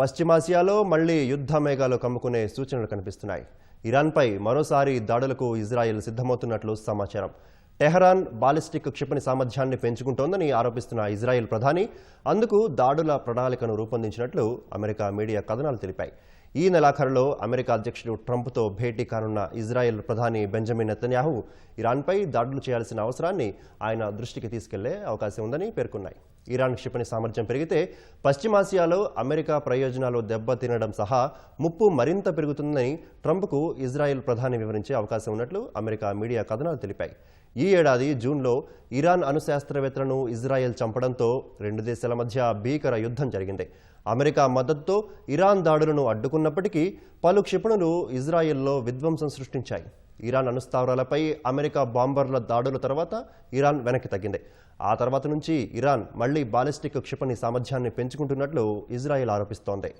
పశ్చిమాసియాలో మళ్ళీ యుద్ధ మేఘాలు కమ్ముకునే సూచనలు కనిపిస్తున్నాయి. ఇరాన్పై మరోసారి దాడులకు ఇజ్రాయెల్ సిద్ధమవుతున్నట్లు సమాచారం. టెహరాన్ బాలిస్టిక్ క్షిపణి సామర్థ్యాన్ని పెంచుకుంటోందని ఆరోపిస్తున్న ఇజ్రాయెల్ ప్రధాని అందుకు దాడుల ప్రణాళికను రూపొందించినట్లు అమెరికా మీడియా కథనాలు తెలిపాయి. ఈ నెలాఖరులో అమెరికా అధ్యక్షుడు ట్రంప్తో భేటీ కానున్న ఇజ్రాయెల్ ప్రధాని బెంజమిన్ నెతన్యాహు ఇరాన్పై దాడులు చేయాల్సిన అవసరాన్ని ఆయన దృష్టికి తీసుకెళ్ళే అవకాశం ఉందని పేర్కొన్నాయి. ఇరాన్ క్షిపణి సామర్థ్యం పెరిగితే పశ్చిమాసియాలో అమెరికా ప్రయోజనాలు దెబ్బతినడం సహా ముప్పు మరింత పెరుగుతుందని ట్రంప్కు ఇజ్రాయెల్ ప్రధాని వివరించే అవకాశం ఉన్నట్లు అమెరికా మీడియా కథనాలు తెలిపాయి. ఈ ఏడాది జూన్లో ఇరాన్ అణుశాస్త్రవేత్తలను ఇజ్రాయెల్ చంపడంతో రెండు దేశాల మధ్య భీకర యుద్ధం జరిగింది. అమెరికా మద్దతుతో ఇరాన్ దాడులను అడ్డుకున్నప్పటికీ పలు క్షిపణులు ఇజ్రాయెల్లో విధ్వంసం సృష్టించాయి. ఇరాన్ అణుస్థావరాలపై అమెరికా బాంబర్ల దాడుల తర్వాత ఇరాన్ వెనక్కి తగ్గింది. ఆ తర్వాత నుంచి ఇరాన్ మళ్ళీ బాలిస్టిక్ క్షిపణి సామర్థ్యాన్ని పెంచుకుంటున్నట్లు ఇజ్రాయెల్ ఆరోపిస్తోంది.